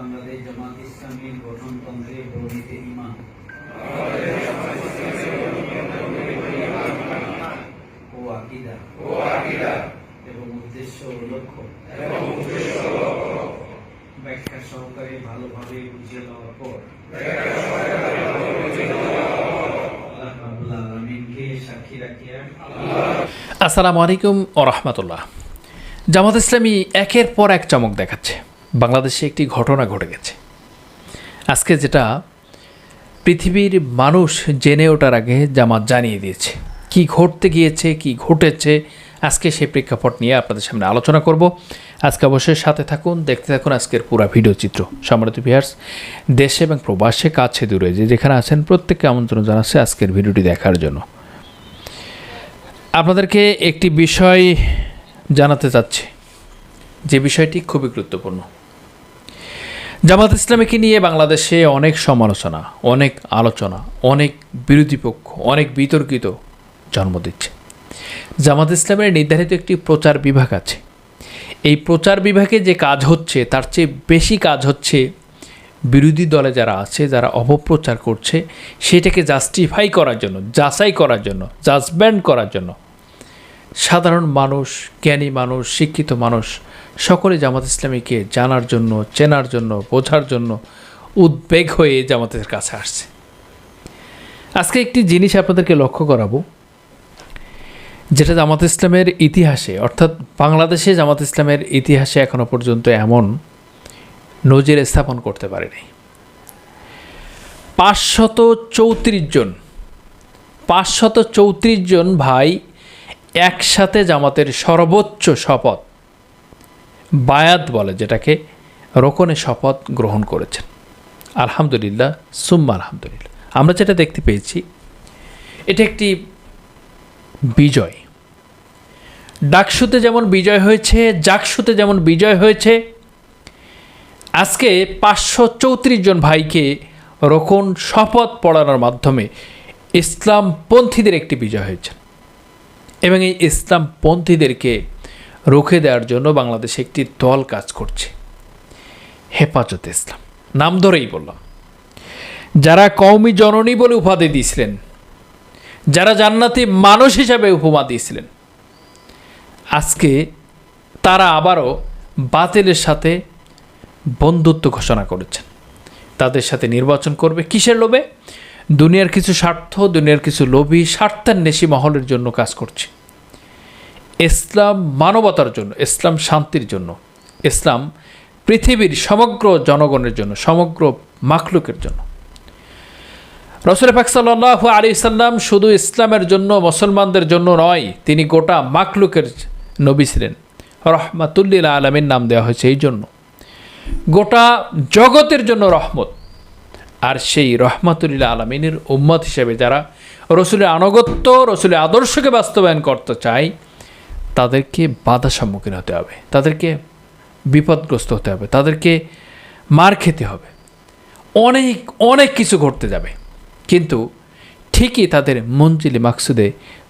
বাংলাদেশ জামাত ইসলামীর গঠনতন্ত্রে বর্ণিত ইমান ও আকিদা। এবং উদ্দেশ্য ও লক্ষ্য। ব্যাখ্যা সহকারে ভালোভাবে বুঝিয়ে দেওয়ার পর। আসসালামু আলাইকুম ও রহমতুল্লাহ। জামাত ইসলামী একের পর এক চমক দেখাচ্ছে। বাংলাদেশে একটি ঘটনা ঘটে গেছে। আজকে যেটা পৃথিবীর মানুষ জেনে ওঠার আগে জামাত জানিয়ে দিয়েছে। কি ঘটতে গিয়েছে, কি ঘটেছে, আজকে সেই প্রেক্ষাপট নিয়ে আপনাদের সামনে আলোচনা করব। আজকে অবশ্যই সাথে থাকুন, দেখতে থাকুন আজকের পুরো ভিডিও চিত্র। সম্রাট বিহার্স দেশে এবং প্রবাসে কাছে দূরে যে যেখানে আছেন, প্রত্যেককে আমন্ত্রণ জানাচ্ছে আজকের ভিডিওটি দেখার জন্য। আপনাদেরকে একটি বিষয় জানাতে চাচ্ছি। যে বিষয়টি খুবই গুরুত্বপূর্ণ। জামাত ইসলামীকে নিয়ে বাংলাদেশে অনেক সমালোচনা, অনেক আলোচনা, অনেক বিরোধী পক্ষ, অনেক বিতর্কিত জন্ম দিচ্ছে। জামাত ইসলামের নির্ধারিত একটি প্রচার বিভাগ আছে। এই প্রচার বিভাগে যে কাজ হচ্ছে, তার চেয়ে বেশি কাজ হচ্ছে বিরোধী দলে যারা আছে, যারা অপপ্রচার করছে, সেটাকে জাস্টিফাই করার জন্য, যাচাই করার জন্য জাজমেন্ট করার জন্য সাধারণ মানুষ, জ্ঞানী মানুষ, শিক্ষিত মানুষ, সকলে জামাত ইসলামীকে জানার জন্য, চেনার জন্য, বোঝার জন্য উদ্বেগ হয়ে জামাতের কাছে আসছে। আজকে একটি জিনিস আপনাদেরকে লক্ষ্য করাবো, যেটা জামাত ইসলামের ইতিহাসে, অর্থাৎ বাংলাদেশে জামাত ইসলামের ইতিহাসে এখনও পর্যন্ত এমন নজির স্থাপন করতে পারেনি। পাঁচশত চৌত্রিশ জন, পাঁচশত চৌত্রিশ জন ভাই একসাথে জামাতের সর্বোচ্চ শপথ। বায়াত বলে যেটাকে রোকনে শপথ গ্রহণ করেছেন। আলহামদুলিল্লাহ, সুম্মা আলহামদুলিল্লাহ। আমরা যেটা দেখতে পেয়েছি, এটা একটি বিজয়। ডাকসুতে যেমন বিজয় হয়েছে জাকসুতে যেমন বিজয় হয়েছে, আজকে পাঁচশো চৌত্রিশ জন ভাইকে রোকন শপথ পড়ানোর মাধ্যমে ইসলামপন্থীদের একটি বিজয় হয়েছে। এবং এই ইসলামপন্থীদেরকে রুখে দেওয়ার জন্য বাংলাদেশে একটি দল কাজ করছে। হেফাজত ইসলাম। নাম ধরেই বললাম। যারা কওমি জননী বলে উপাধি দিয়েছিলেন, যারা জান্নাতি মানুষ হিসাবে উপমা দিয়েছিলেন, আজকে তারা আবারও বাতিলের সাথে বন্ধুত্ব ঘোষণা করেছেন। তাদের সাথে নির্বাচন করবে, কিসের লোভে? দুনিয়ার কিছু স্বার্থ, দুনিয়ার কিছু লোভী, স্বার্থের নেশি মহলের জন্য কাজ করছে। ইসলাম মানবতার জন্য, ইসলাম শান্তির জন্য, ইসলাম পৃথিবীর সমগ্র জনগণের জন্য, সমগ্র মাখলুকের জন্য। রসুল পাক সাল্লাহ আলী সাল্লাম শুধু ইসলামের জন্য, মুসলমানদের জন্য নয়, তিনি গোটা মাখলুকের নবী ছিলেন। রহমাতুল্লিল আলমীর নাম দেওয়া হয়েছে এই জন্য। গোটা জগতের জন্য রহমত আর সেই রহমাতুল্লাহ আলমিনের উম্মত হিসেবে যারা রসুলের আনুগত্য, রসুলের আদর্শকে বাস্তবায়ন করতে চায়, তাদেরকে বাধা সম্মুখীন হতে হবে, তাদেরকে বিপদগ্রস্ত হতে হবে, তাদেরকে মার খেতে হবে। অনেক অনেক কিছু ঘটতে যাবে, কিন্তু ঠিকই তাদের মঞ্জিলি, মাকসুদে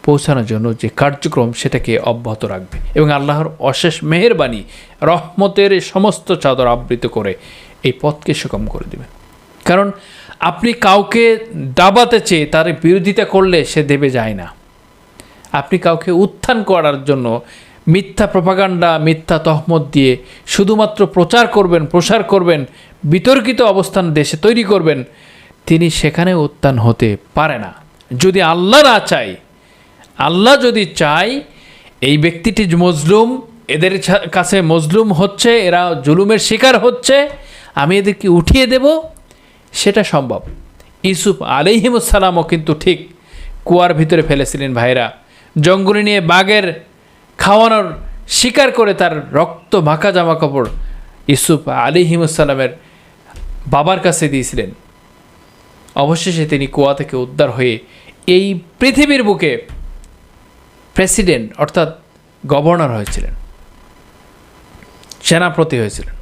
পৌঁছানোর জন্য যে কার্যক্রম সেটাকে অব্যাহত রাখবে এবং আল্লাহর অশেষ মেহেরবানি, রহমতের সমস্ত চাদর আবৃত করে এই পথকে সুগম করে দেবে কারণ আপনি কাউকে দাবাতে চেয়ে তার বিরোধিতা করলে সে দেবে যায় না। আপনি কাউকে উত্থান করার জন্য মিথ্যা প্রপাগান্ডা, মিথ্যা তহমত দিয়ে শুধুমাত্র প্রচার করবেন, প্রসার করবেন, বিতর্কিত অবস্থান দেশে তৈরি করবেন, তিনি সেখানে উত্থান হতে পারে না। যদি আল্লাহ না চায়, আল্লাহ যদি চায়, এই ব্যক্তিটি মজলুম, এদের কাছে মজলুম হচ্ছে, এরা জুলুমের শিকার হচ্ছে, আমি এদেরকে উঠিয়ে দেব সেটা সম্ভব। ইউসুফ আলিহিমুসালামও কিন্তু ঠিক কুয়ার ভিতরে ফেলেছিলেন ভাইরা। জঙ্গলে নিয়ে বাঘের খাওয়ানোর শিকার করে তার রক্ত মাখা জামা কাপড় ইউসুফ আলিহিমুসালামের বাবার কাছে দিয়েছিলেন। অবশেষে তিনি কুয়া থেকে উদ্ধার হয়ে এই পৃথিবীর বুকে প্রেসিডেন্ট অর্থাৎ গভর্নর হয়েছিলেন। সেনাপতি হয়েছিলেন।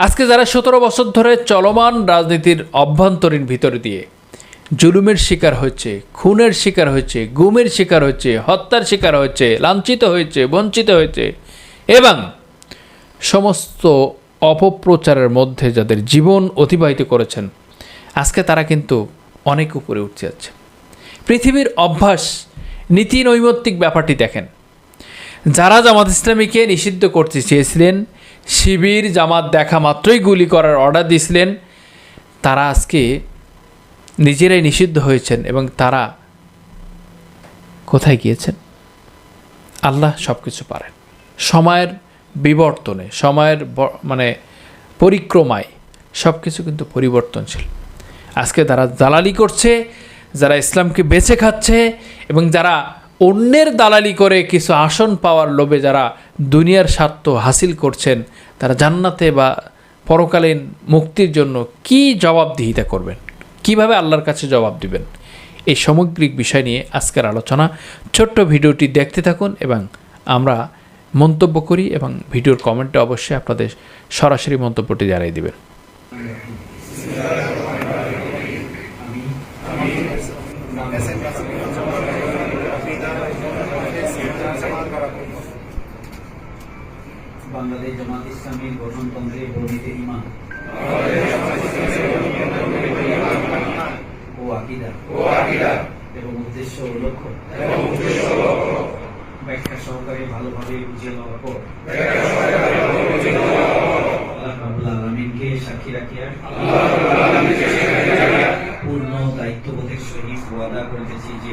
আজকে যারা সতেরো বছর ধরে চলমান রাজনীতির অভ্যন্তরীণ ভিতর দিয়ে জুলুমের শিকার হচ্ছে, খুনের শিকার হচ্ছে, গুমের শিকার হচ্ছে, হত্যার শিকার হচ্ছে, লাঞ্ছিত হয়েছে, বঞ্চিত হয়েছে এবং সমস্ত অপপ্রচারের মধ্যে যাদের জীবন অতিবাহিত করেছেন, আজকে তারা কিন্তু অনেক উপরে উঠতে যাচ্ছে। পৃথিবীর অভ্যাস, নীতি নৈমিত্তিক ব্যাপারটি দেখেন। যারা জামাত ইসলামীকে নিষিদ্ধ করতে চেয়েছিলেন, শিবির জামাত দেখা মাত্রই গুলি করার অর্ডার দিয়েছিলেন, তারা আজকে নিজেরাই নিষিদ্ধ হয়েছেন এবং তারা কোথায় গিয়েছেন? আল্লাহ সব কিছু পারেন। সময়ের বিবর্তনে, সময়ের মানে পরিক্রমায় সব কিছু কিন্তু পরিবর্তনশীল। আজকে তারা দালালি করছে, যারা ইসলামকে বেছে খাচ্ছে এবং যারা অন্যের দালালি করে কিছু আসন পাওয়ার লোভে যারা দুনিয়ার স্বার্থ হাসিল করছেন তারা জান্নাতে বা পরকালীন মুক্তির জন্য কি জবাবদিহিতা করবেন কীভাবে আল্লাহর কাছে জবাব দিবেন এই সামগ্রিক বিষয় নিয়ে আজকের আলোচনা ছোট্ট ভিডিওটি দেখতে থাকুন এবং আমরা মন্তব্য করি এবং ভিডিওর কমেন্টে অবশ্যই আপনাদের সরাসরি মন্তব্যটি জানিয়ে দিবেন বাংলাদেশ জামাত ইসলামীর গঠনতন্ত্রে বর্ণিত ইমান ও আকিদা। এবং উদ্দেশ্য ও লক্ষ্য। ব্যাখ্যা সহকারে ভালোভাবে বুঝিয়ে নেওয়ার পর। সাক্ষী রাখিয়া পূর্ণ দায়িত্ববোধের সহিত ওয়াদা করিতেছি যে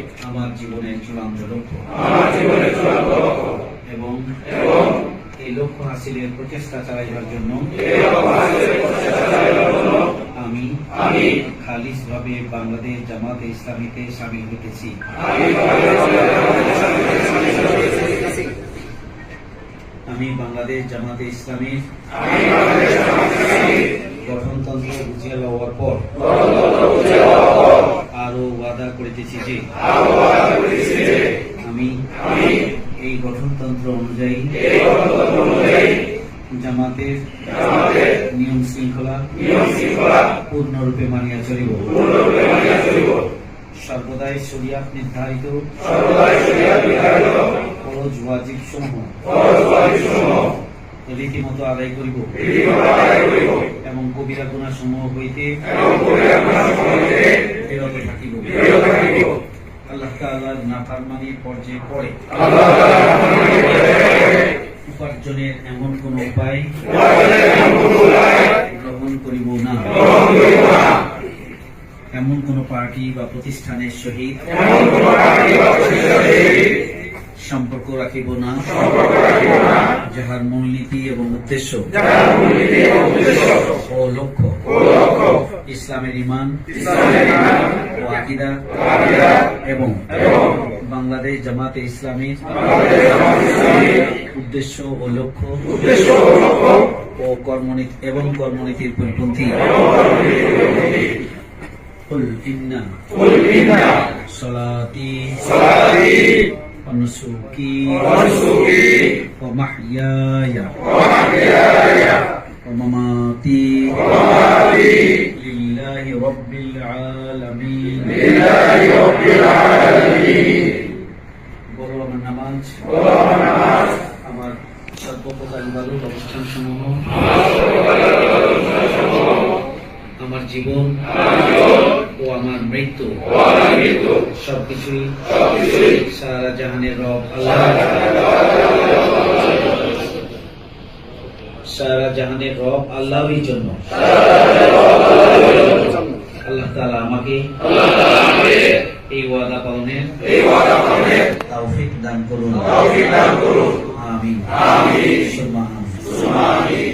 জীবনের চূড়ান্ত লক্ষ্য। এবং এই লক্ষ্য হাসিলের প্রচেষ্টা চালাইবার জন্য আমি আমি খালিস ভাবে বাংলাদেশ জামাতে ইসলামীতে সামিল হইতেছি। আমি বাংলাদেশ জামাতে ইসলামীর গঠনতন্ত্র বুঝিয়ে লওয়ার পর আরও ওয়াদা করিতেছি যে আমি এই গঠনতন্ত্র অনুযায়ী জামাতের নিয়ম শৃঙ্খলা পূর্ণরূপে মানিয়া চলিব। সর্বদাই শরিয়াত নির্ধারিত ফরজ ওয়াজিব সমূহ। রীতিমতো আদায় করিব। এবং কবিরা গুণা সমূহ হইতে বিরত থাকিব। আল্লাহ তাআলার নাফরমানির পর্যায়ে পড়ে। উপার্জনের এমন কোন উপায় গ্রহণ করিব না। এমন কোন পার্টি বা প্রতিষ্ঠানের সহিত সম্পর্ক রাখিব না যাহার মূলনীতি এবং উদ্দেশ্য ও লক্ষ্য ইসলামের ইমান ও আকিদা এবং বাংলাদেশ জামাতে ইসলামীর উদ্দেশ্য ও লক্ষ্য ও কর্মনীতি এবং কর্মনীতির পরিপন্থী قل إن صلاتي ونسكي ومحياي ومماتي لله رب العالمين বলো আমার নামাজ আমার সর্বপ্রকার ইবাদত অনুষ্ঠান সমূহ আমার জীবন ও আমার মৃত্যু। সবকিছুই সারা জাহানের রব আল্লাহ সারা জাহানের রব আল্লাহরই জন্য। আল্লাহ তাআলা আমাকে এই ওয়াদা পালনের তৌফিক দান করুন। আমিন। আমিন।